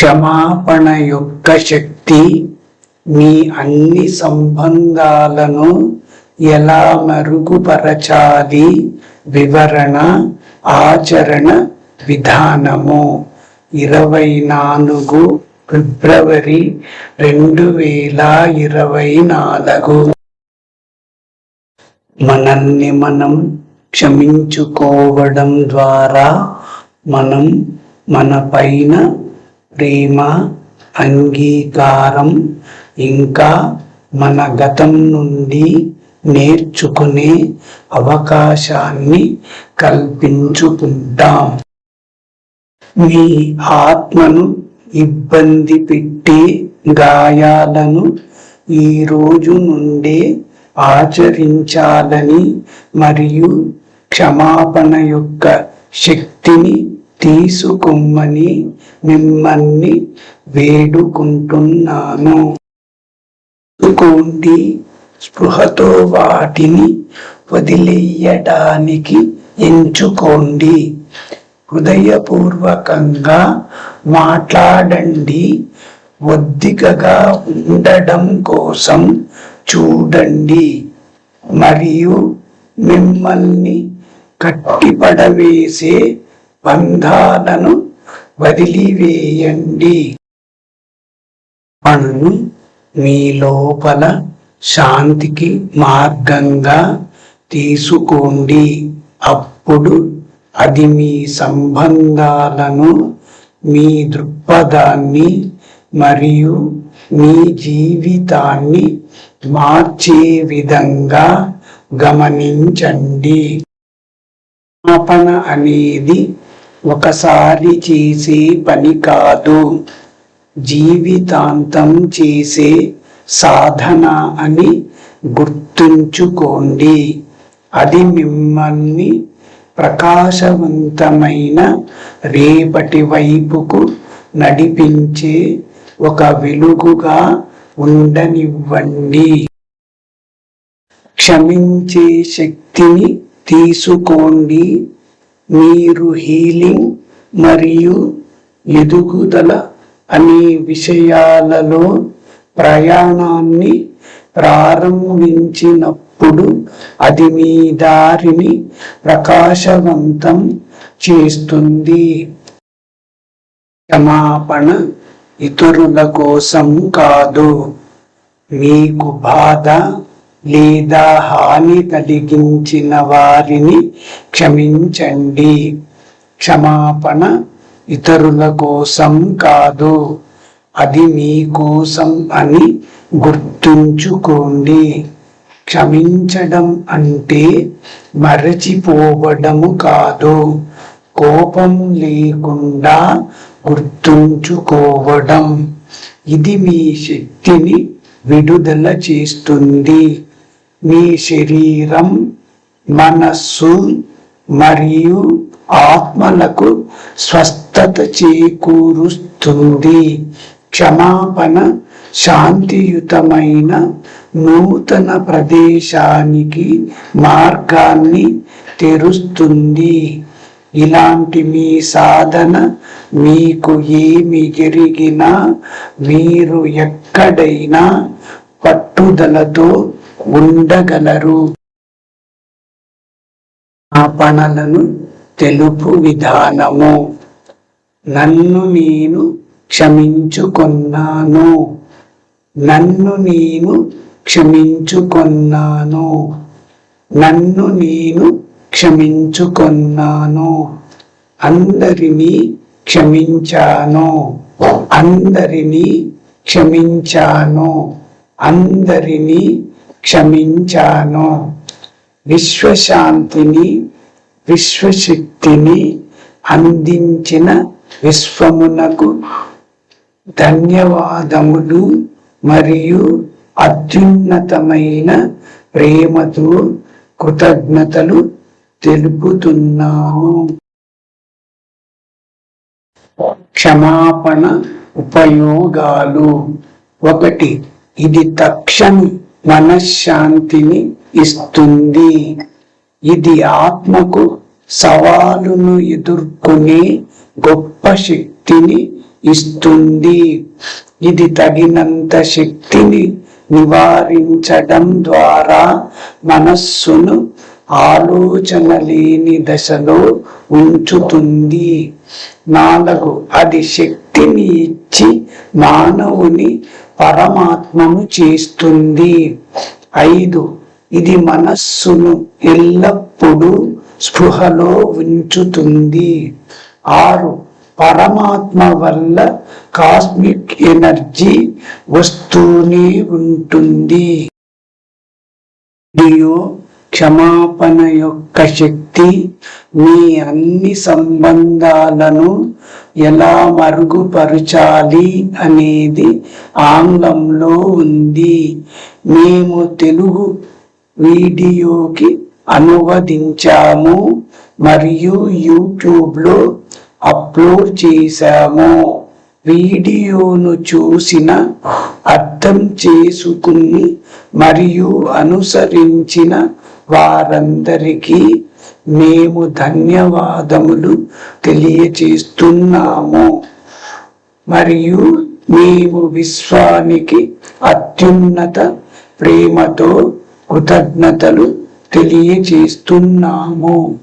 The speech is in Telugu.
క్షమాపణ యొక్క శక్తి మీ అన్ని సంబంధాలను ఎలా మరుగుపరచాలి? వివరణ ఆచరణ విధానము. ఇరవై నాలుగు ఫిబ్రవరి రెండు వేల ఇరవై నాలుగు మనల్ని మనం క్షమించుకోవడం ద్వారా మనం మన పైన ప్రేమ అంగీకారం ఇంకా మన గతం నుండి నేర్చుకునే అవకాశాన్ని కల్పించుకుంటాం. మీ ఆత్మను ఇబ్బంది పెట్టే గాయాలను ఈ రోజు నుండే ఆచరించాలని మరియు క్షమాపణ యొక్క శక్తిని తీసుకొమ్మని మిమ్మల్ని వేడుకుంటున్నాను. చూసుకోండి స్పృహతో వాటిని వదిలేయడానికి ఎంచుకోండి. హృదయపూర్వకంగా మాట్లాడండి. ఒద్దికగా ఉండడం కోసం చూడండి. మరియు మిమ్మల్ని కట్టిపడవేసే బంధాలను వదిలివేయండి. పన్ను మీ లోపల శాంతికి మార్గంగా తీసుకోండి. అప్పుడు అది మీ సంబంధాలను మీ దృక్పథాన్ని మరియు మీ జీవితాన్ని మార్చే విధంగా గమనించండి. మాపణ అనేది ఒకసారి చేసే పని కాదు. జీవితాంతం చేసే సాధన అని గుర్తుంచుకోండి. అది మిమ్మల్ని ప్రకాశవంతమైన రేపటి వైపుకు నడిపించే ఒక వెలుగుగా ఉండనివ్వండి. క్షమించే శక్తిని తీసుకోండి. మీరు హీలింగ్ మరియు ఎదుగుదల అనే విషయాలలో ప్రయాణాన్ని ప్రారంభించినప్పుడు అది మీ దారిని ప్రకాశవంతం చేస్తుంది. క్షమాపణ ఇతరుల కోసం కాదు. మీకు బాధ లేదా హాని కలిగించిన వారిని క్షమించండి. క్షమాపణ ఇతరుల కోసం కాదు అది మీ కోసం అని గుర్తుంచుకోండి. క్షమించడం అంటే మరచిపోవడము కాదు కోపం లేకుండా గుర్తుంచుకోవడం. ఇది మీ శక్తిని విడుదల చేస్తుంది. మీ శరీరం మనస్సు మరియు ఆత్మలకు స్వస్థత చేకూరుస్తుంది. క్షమాపణ శాంతియుతమైన నూతన ప్రదేశానికి మార్గాన్ని తెరుస్తుంది. ఇలాంటి మీ సాధన మీకు ఏమి జరిగినా మీరు ఎక్కడైనా పట్టుదలతో ఉండగలరు. ఆపణలను తెలుపు విధానము. నన్ను నేను క్షమించుకున్నాను. నన్ను నేను క్షమించుకున్నాను. నన్ను నేను క్షమించుకున్నాను. అందరినీ క్షమించాను. అందరినీ క్షమించాను. అందరినీ క్షమించాను. విశ్వశాంతిని విశ్వశక్తిని అందించిన విశ్వమునకు ధన్యవాదములు మరియు అత్యున్నతమైన ప్రేమతో కృతజ్ఞతలు తెలుపుతున్నాము. క్షమాపణ ఉపయోగాలు. ఒకటి ఇది తక్షణ మనశ్శాంతిని ఇస్తుంది. ఇది ఆత్మకు సవాలును ఎదుర్కొనే గొప్ప శక్తిని ఇస్తుంది. ఇది తగినంత శక్తిని నివారించడం ద్వారా మనస్సును ఆలోచన లేని దశలో ఉంచుతుంది. నాలుగు అది శక్తిని ఇచ్చి మానవుని పరమాత్మను చేస్తుంది. ఐదు ఇది మనస్సును ఎల్లప్పుడూ స్పృహలో ఉంచుతుంది. ఆరు పరమాత్మ వల్ల కాస్మిక్ ఎనర్జీ వస్తూనే ఉంటుంది. మరియు క్షమాపణ యొక్క శక్తి మీ అన్ని సంబంధాలను ఎలా మరుగుపరచాలి అనేది ఆంగ్లంలో ఉంది. మేము తెలుగు వీడియోకి అనువదించాము మరియు యూట్యూబ్లో అప్లోడ్ చేశాము. వీడియోను చూసిన అర్థం చేసుకుని మరియు అనుసరించిన వారందరికీ మేము ధన్యవాదములు తెలియచేస్తున్నాము. మరియు మేము విశ్వానికి అత్యున్నత ప్రేమతో కృతజ్ఞతలు తెలియచేస్తున్నాము.